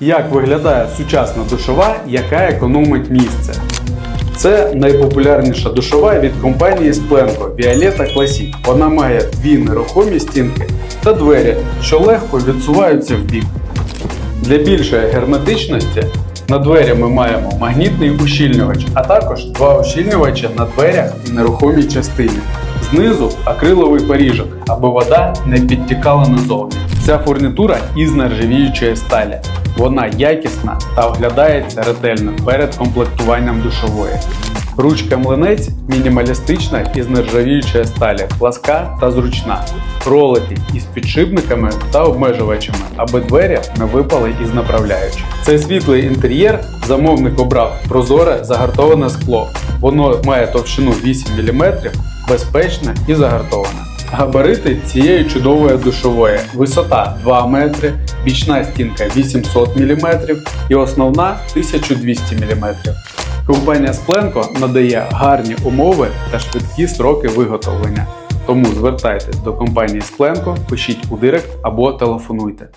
Як виглядає сучасна душова, яка економить місце? Це найпопулярніша душова від компанії Splenko Violetta Classic. Вона має дві нерухомі стінки та двері, що легко відсуваються в бік. Для більшої герметичності на двері ми маємо магнітний ущільнювач, а також два ущільнювача на дверях і нерухомій частині. Знизу акриловий поріжок, аби вода не підтікала назовні. Ця фурнітура із нержавіючої сталі. Вона якісна та оглядається ретельно перед комплектуванням душової. Ручка млинець мінімалістична із нержавіючої сталі, пласка та зручна. Ролики із підшипниками та обмежувачами, аби двері не випали із направляючих. Цей світлий інтер'єр замовник обрав прозоре загартоване скло. Воно має товщину 8 мм, безпечне і загартоване. Габарити цієї чудової душової висота 2 метри, бічна стінка 800 мм і основна 1200 мм. Компанія Спленко надає гарні умови та швидкі строки виготовлення. Тому звертайтесь до компанії Спленко, пишіть у директ або телефонуйте.